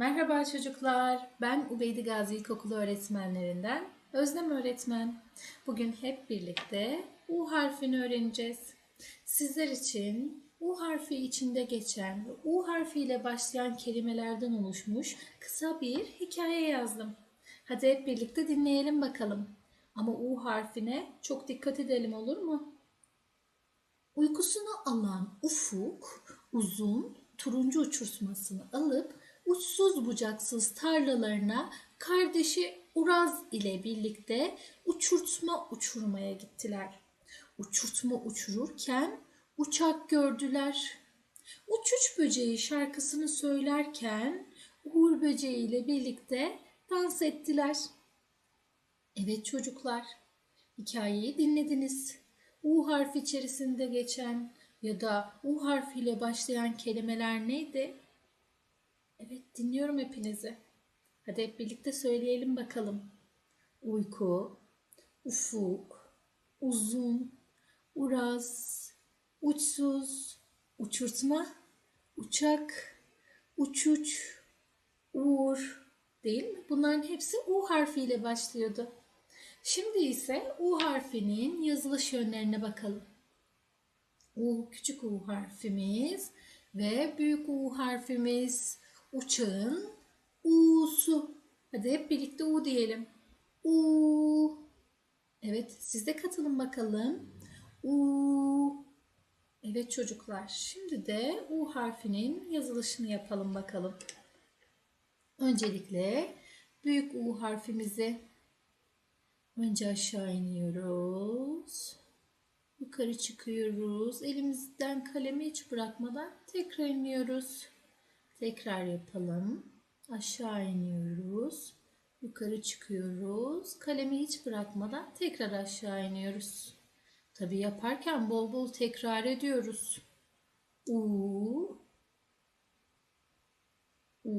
Merhaba çocuklar. Ben Ubeydi Gazi İlkokulu öğretmenlerinden Özlem öğretmen. Bugün hep birlikte U harfini öğreneceğiz. Sizler için U harfi içinde geçen ve U harfiyle başlayan kelimelerden oluşmuş kısa bir hikaye yazdım. Hadi hep birlikte dinleyelim bakalım. Ama U harfine çok dikkat edelim olur mu? Uykusunu alan ufuk uzun turuncu uçurtmasını alıp uçsuz bucaksız tarlalarına kardeşi Uraz ile birlikte uçurtma uçurmaya gittiler. Uçurtma uçururken uçak gördüler. Uçuş böceği şarkısını söylerken Uğur böceği ile birlikte dans ettiler. Evet çocuklar, hikayeyi dinlediniz. U harfi içerisinde geçen ya da U harfiyle başlayan kelimeler neydi? Evet dinliyorum hepinizi. Hadi hep birlikte söyleyelim bakalım. Uyku, ufuk, uzun, uraz, uçsuz, uçurtma, uçak, uçuç, uğur değil mi? Bunların hepsi U harfiyle başlıyordu. Şimdi ise U harfinin yazılış yönlerine bakalım. U küçük U harfimiz ve büyük U harfimiz uçağın U'su. Hadi hep birlikte U diyelim. U. Evet siz de katılın bakalım. U. Evet çocuklar şimdi de U harfinin yazılışını yapalım bakalım. Öncelikle büyük U harfimizi önce aşağı iniyoruz. Yukarı çıkıyoruz. Elimizden kalemi hiç bırakmadan tekrar iniyoruz. Tekrar yapalım. Aşağı iniyoruz. Yukarı çıkıyoruz. Kalemi hiç bırakmadan tekrar aşağı iniyoruz. Tabi yaparken bol bol tekrar ediyoruz. U U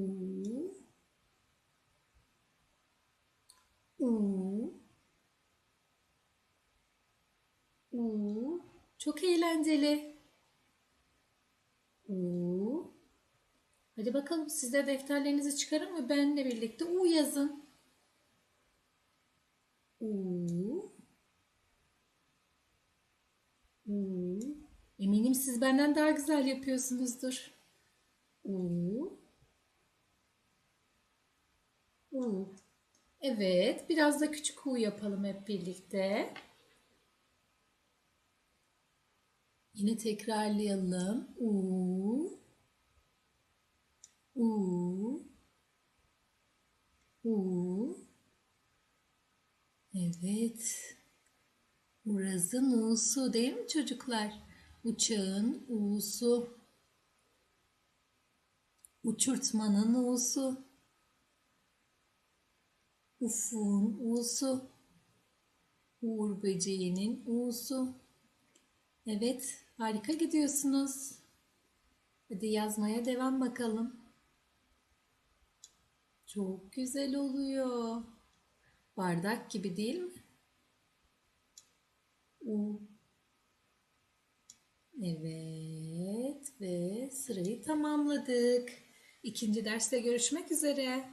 U U Çok eğlenceli. U Hadi bakalım siz de defterlerinizi çıkarın ve benimle birlikte U yazın. U U Eminim siz benden daha güzel yapıyorsunuzdur. U U Evet, biraz da küçük U yapalım hep birlikte. Yine tekrarlayalım. U U Evet. Uraz'ın U'su değil mi çocuklar? Uçağın U'su. Uçurtmanın U'su. Ufun U'su. Uğur böceğinin U'su. Evet, harika gidiyorsunuz. Hadi yazmaya devam bakalım. Çok güzel oluyor. Bardak gibi değil mi? U. Evet ve sırayı tamamladık. İkinci derste görüşmek üzere.